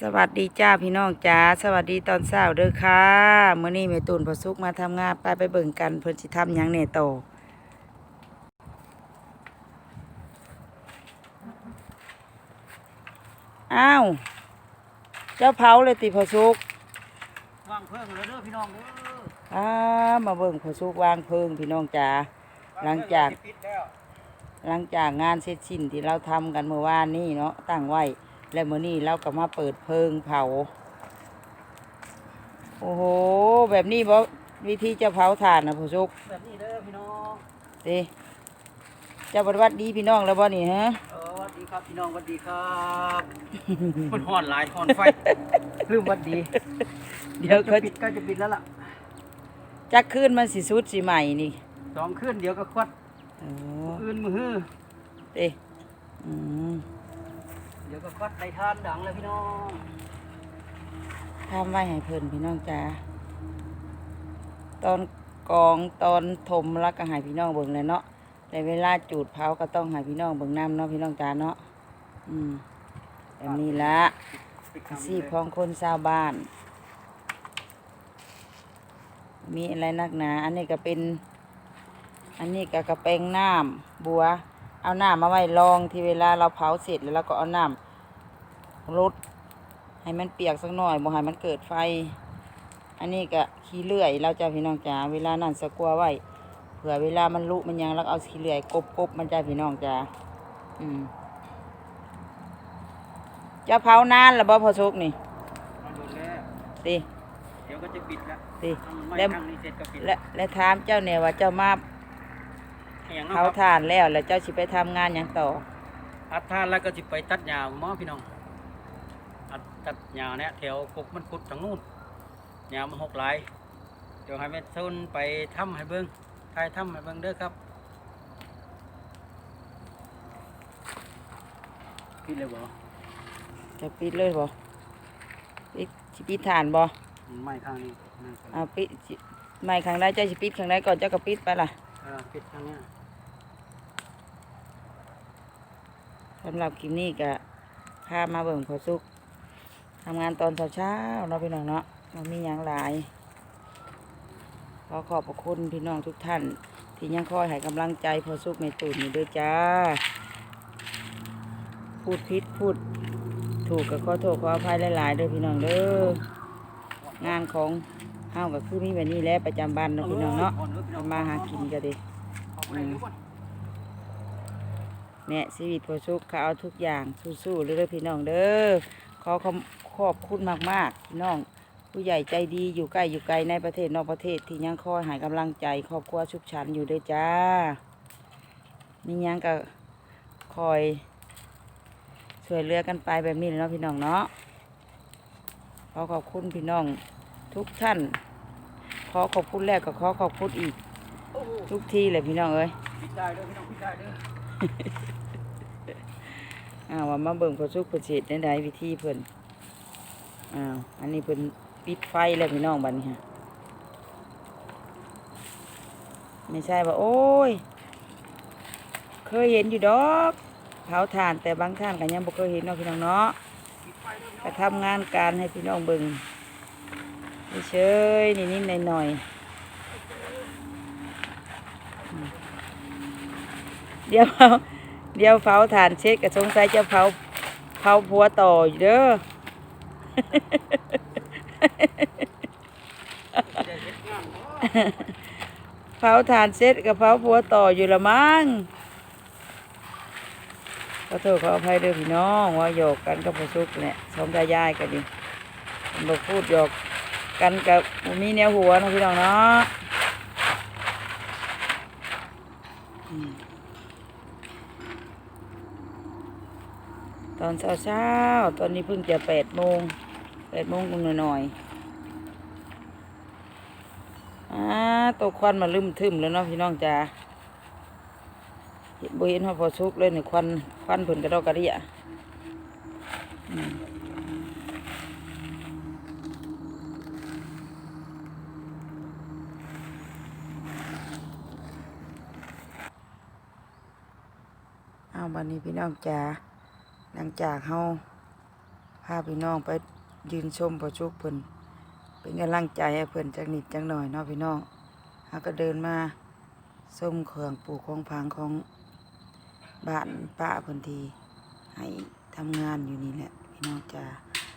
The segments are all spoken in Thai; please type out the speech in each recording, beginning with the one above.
สวัสดีจ้าพี่น้องจ้าสวัสดีตอนเช้าเด้อค่ะมื้อนี้แม่ตูนพอสุกมาทำงานไปไปเบิ่งกันเพิ่นสิทำหยังแหน่โตออ้าวเจ้าเผาเลยติพอสุกวางเพิ่งแล้วเด้อพี่น้องเด้ออ้ามาเบิ่งพอสุกวางเพลิงพี่น้องจ้าหลังจากปิดแล้วหลังจากงานเสร็จสิ้นที่เราทำกันเมื่อวานนี้เนาะตั้งไว้ แล้วมื้อนี้เราก็มาเปิดเพลิงเผา โอ้โห แบบนี้บ่วิธีจะเผาถ่านนะผู้ชุกแบบนี้เด้อพี่น้องดิเจะบรวัดดีพี่น้องแล้วบ่นี่ฮะเออสวัสดีครับพี่น้องสวัสดีครับมันห่อนหลายห่อนไฟลืมหวัดดี เดี๋ยวจะเขาปิดก็จะปิดแล้วล่ะจักขึ้นมันสิสุดสิใหม่นี่สองคืนเดี๋ยวก็ควัดโอ้คืนมือฮือเด้อืมเดี๋ยวก็คัดในทานดังเลยพี่น้องทำไว้ให้เพิ่นพี่น้องจ้าตอนกองตอนถมแล้วก็ให้พี่น้องเบิ่งเลยเนาะแต่เวลาจูดเผาก็ต้องให้พี่น้องเบิ่งน้ำเนาะพี่น้องจ้าเนาะอืมแบบนี้ละปิดอาชีพของคนชาวบ้าน มีอะไรนักหนา อันนี้ก็เป็น อันนี้ก็กระเปงน้ำบัว เอาน้ำมาไว้รองที่เวลาเราเผาเสร็จแล้วเราก็เอาน้ำ รดให้มันเปียกสักหน่อยบ่ให้มันเกิดไฟ อันนี้ก็ขี้เลื่อยเราจะพี่น้องจ๋าเวลานั่นสะกัวไว้เผื่อเวลามันลุมันยังแล้วก็เอาขี้เลื่อยกบกบมันจะพี่น้องจ๋าอืมจะเผานานแล้วบ่พอสุกนี่มาดูแล้วสิเดี๋ยวก็จะปิดแล้วสิทำไม่แล้วทางนี้เสร็จก็ปิดและและถามเจ้าเนี่ยว่าเจ้ามาให้อย่างเผานั้นครับถ่านแล้วแล้วเจ้าสิไปทำงานหยังต่ออัดทานแล้วก็จะไปตัดหญ้าหมอพี่น้องอัด ตัดหญ้าเนี่ยแถวกกมันขุดทางนู้นหญ้ามันหกหลายเดี๋ยวให้แม่ทุนไปทำให้เบิ้งทายทำให้เบิ้งเด้อครับพี่เลยบ่จะปิดเลยบ่ปิดสิปิดถ่านบ่ไม่ข้างนี้ไม่ข้างเอานี้ปิดสิไม่ครั้งใดเจ้าสิปิดครั้งใดก่อนเจ้าก็ปิดไปล่ะเออปิดข้างเนี้ยสำหรับคลิปนี้ก็พามาเบิ่งพอสุก ทำงานตอนเช้าๆเนาะพี่น้องเนาะมันมีหยังหลาย ขอขอบพระคุณพี่น้องทุกท่าน ที่ยังคอยให้กำลังใจพอสุกในตูนนี่ด้วยจ้า พูดผิดพูดถูกก็ขอโทษขออภัยหลายๆเด้อพี่น้องเด้องานของเฮาก็คือมีแบบนี้แหล้วประจำบ้านเนาะพี่น้องเนาะทำมาหากินก็ดีเนี่ยชีวิตพอสุกเขาเอาทุกอย่างสู้ๆเลยเด้อพี่น้องเด้อขอขอบ ขอบคุณมากๆพี่น้องผู้ใหญ่ใจดีอยู่ใกล้อยู่ไกลในประเทศนอกประเทศที่ยังคอยให้กำลังใจครอบครัวชุกชันอยู่ด้วยจ้ามีหยังก็คอยช่วยเหลือกันไปแบบนี้เลยเนาะพี่น้องเนาะขอขอบคุณพี่น้องทุกท่าน ขอขอบคุณแรกก็ขอขอบคุณอีกโอ้โหทุกที่เลยพี่น้องเอ้ยปิดได้เด้อพี่น้องปิดได้เด้ออ้าวว่ามาเบิ่งพอสุกประเสริฐได้ใดวิธีเพิ่น อ้าว อันนี้เพิ่นปิดไฟแล้วพี่น้องบัดนี้ฮะ ไม่ใช่ว่า โอ้ย เคยเห็นอยู่ดอกเผาถ่านแต่บางท่านก็ยังบ่เคยเห็นเนาะพี่น้องเนาะปิดไฟเด้อพี่น้ก็ทำงานการให้พี่น้องเบิ่งเฉยๆนิดๆหน่อยๆเดี๋ยวเดี๋ยวเผาถ่านเช็ดก็สงสัยจะเผาเผาผัวต่ออยู่เด้อ เดี๋ยวเฮ็ดงานเนาะเผาถ่านเสร็จกับเผาผัวต่ออยู่ละมั้งขอโทษขออภัยเด้อพี่น้องว่าหยอกกันกับพอสุกเนี่ยสองตายายกันดิบอกพูดหยอกกันกับมีแนวหัวนะพี่น้องเนาะ อืมตอนเช้าเช้าตอนนี้เพิ่งจะแปดโมงแปดโมงกุหน่อยๆอ่าตกควันมาลืมทึมแล้วเนาะพี่น้องจ้าเห็นบ่เห็นว่าพอชุกเลยนี่ควันควันเพิ่นกระดอกกระเดียอืมเอาบันนี้พี่น้องจ้า หลังจากเฮาพาพี่น้องไปยืนชมประชุกเพิ่นเป็นกำลังใจให้เพิ่นจักนิดจักหน่อยเนาะพี่น้องเฮาก็เดินมาส้มเครื่องปลูกของพังของบ้านป้าเพิ่นทีให้ทำงานอยู่นี่แหละพี่น้องจ้า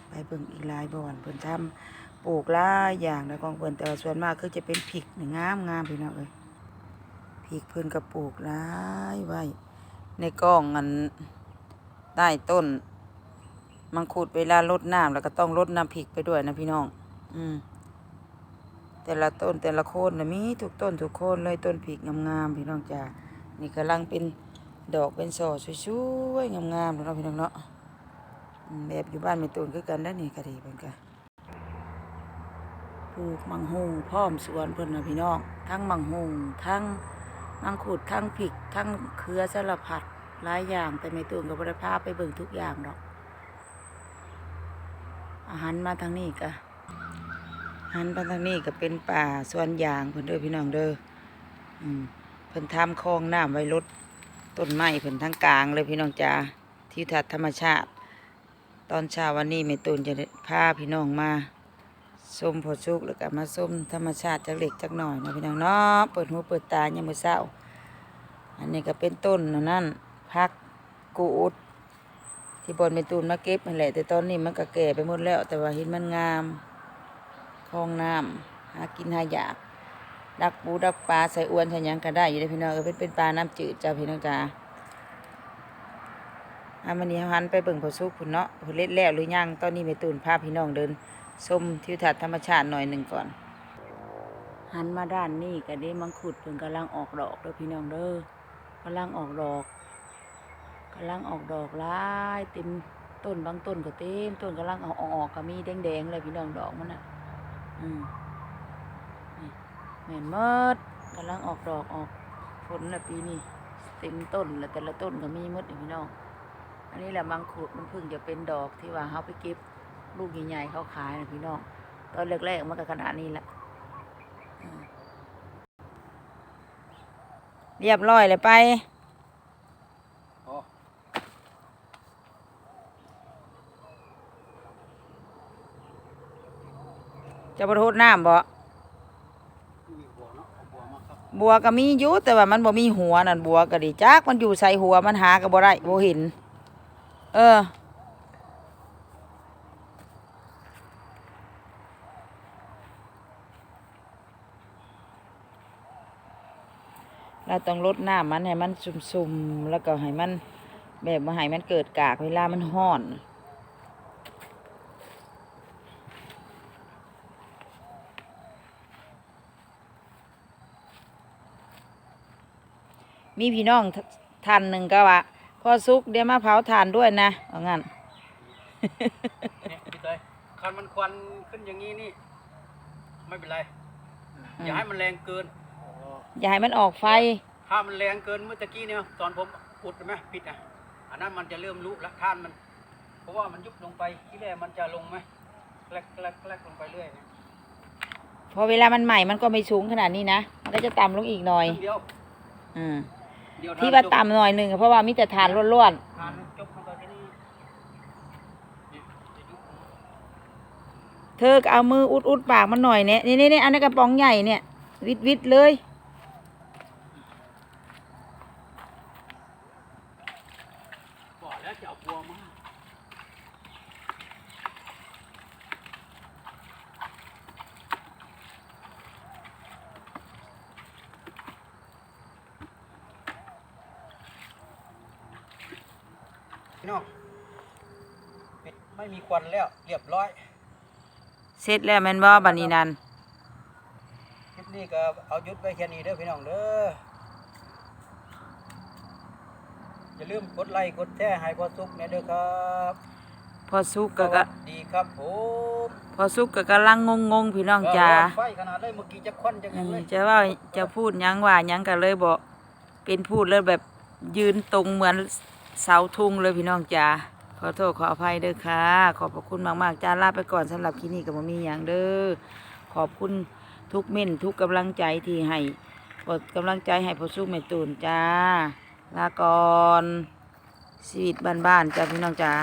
ไปเบิ่งอีกหลายบ่อนเพิ่นทำปลูกหลายอย่างแล้วของเพิ่นแต่ว่าส่วนมากคือจะเป็นพริกนี่งามงามพี่น้องเอ้ยพริกเพิ่นก็ปลูกหลายไว้ในกล้องอัน ใต้ต้น มังคุดเวลาลดน้ำแล้วก็ต้องลดน้ำพริกไปด้วยนะพี่น้อง อืม แต่ละต้นแต่ละโคนนะมีทุกต้นทุกโคนเลยต้นพริกงามๆพี่น้องจ้านี่กำลังเป็นดอกเป็นสอสวยๆงามๆเนาะพี่น้องเนาะแบบอยู่บ้านไม่ตูนคือกันได้อนี่ก็ดีเป็นกันปลูกมังหุงพร้อมสวนเพิ่อนนะพี่น้อง ทั้งมังหุงทั้งมังคุดทั้งพริกทั้งเครือสารพัด หลายอย่างแต่ไม่ตูนกับบริภาพไปเบิ่งทุกอย่างดอก อาหารมาทางนี้กะหันมาทางนี้ก็เป็นป่าสวนยางเพิ่นเด้อพี่น้องเด้ออืมเพิ่นทำคลองน้ำไว้ลดต้นไม้เพิ่นทั้งกลางเลยพี่น้องจ๋าที่ทัดธรรมชาติ ตอนเช้าวันนี้แม่ตูนจะพาพี่น้องมาส้มพอชุกแล้วก็มาส้มธรรมชาติจักเล็กจักหน่อยนะพี่น้องเนาะเปิดหูเปิดตายามมื้อเช้า อันนี้ก็เป็นต้นอันนั่น พักกูด ที่บนเป็นตูนมาเก็บนั่นแหละ แต่ตอนนี้มันก็แก่ไปหมดแล้ว แต่ว่าเห็นมันงามคลองน้ำหากินหายาก ดักปูดักปลาใส่อวนใส่ยังก็ได้อยู่ได้พี่น้องเออเป็นเป็นปลาน้ำจืดจ้าพี่น้องจ้าอามันนี้หันไปเบิ่งพอสุกพุ่นเนาะพุ่นเล็ดแล้วหรือยังตอนนี้แม่ตูนพาพี่น้องเดินชมทิวทัศน์ธรรมชาติหน่อยหนึ่งก่อน หันมาด้านนี้ก็ได้มังคุดเพิ่นกำลังออกดอกเด้อพี่น้องเด้อกำลังออกดอก กำลังออกดอกหลายเต็มต้นบางต้นก็เต็มต้นกำลังเอาออกก็มีแดงๆเลยพี่น้องดอกมันอะ อืมนี่แม่นมดกำลังออกดอกออกผลละปีนี้เต็มต้นแล้วแต่ละต้นก็มีมดพี่น้อง อันนี้แหละมังคุดมันเพิ่งจะเป็นดอกที่ว่าเขาไปเก็บลูกใหญ่ๆเขาขายนะพี่น้องตอนแรกๆมันก็ขนาดนี้แหละเรียบร้อยเลยไป จะบรโทษน้ำบ่มีบัวเนาะเอาบัวมาครับบัวก็มีอยู่แต่ว่ามันบ่มีหัวนั่นบัวก็ดีจักมันอยู่ใส่หัวมันหาก็บ่ได้บ่เห็น เออเราต้องลดน้ำมันให้มันซุ่มๆ แล้วก็ให้มันแบบมาให้มันเกิดกากเวลามันห้อน มีพี่น้องทท่านหนึ่งก็ว่าพอสุกเดี๋ยวมาเผาถ่านด้วยนะว่างั้นเนี่ยพี่เตยคันมันควันขึ้นอย่างนี้นี่ ไม่เป็นไร อย่าให้มันแรงเกิน อย่าให้มันออกไฟ ถ้ามันแรงเกินเมื่อตะกี้เนี่ยตอนผมอุดเห็นไหมปิดอะอันนั้นมันจะเริ่มลุกละท่านมัน เพราะว่ามันยุบลงไปที่แรกมันจะลงไหมแกลกแกลกแกลกลงไปเรื่อยนะพอเวลามันใหม่มันก็ไม่สูงขนาดนี้นะ มันก็จะต่ำลงอีกหน่อยเดียว อืมเดียว ที่ว่าต่ำหน่อยหนึ่งเพราะว่ามีแต่ถ่านล้วนทานจบลงไปแค่นี้นี่จะยุบๆเธอก็เอามืออุดอุดปากมันหน่อยเนี่ยนี่นี่นี่อันนี้กระป๋องใหญ่เนี่ย วิดวิดเลย บอกแล้วจะเอาบัวมา พี่น้องปิดไม่มีควันแล้ว เรียบร้อยเสร็จแล้วแมันบ่บันนี้นันคลิปนี้ก็เอาหยุดไว้แค่นี้เด้อพี่น้องเด้ออย่าลืมกดไลค์กดแชร์ให้พอสุกเนี่ยเด้อครับพอสุกสก็ก็วัสดีครับผมพอสุกก็กำลังงงงๆพี่น้องจ๋าเร้นไฟขนาดเลยเมื่อกี้จะควันจังอืเลยมจะว่าจะพูดหยังว่าหยังก็เลยบอกเป็นพูดแล้วแบบยืนตรงเหมือน เสาทุ่งเลยพี่น้องจ๋าขอโทษขออภัยเด้อค่ะ ขอบพระคุณมากๆจ้าลาไปก่อนสำหรับคลินี้ก็บ่มีอย่างเด้อขอบคุณทุกเม่นทุกกำลังใจที่ให้กดกำลังใจให้พอสู้แม่ตูนจ้าลาก่อนชีวิตบ้านๆจ้าพี่น้องจ้า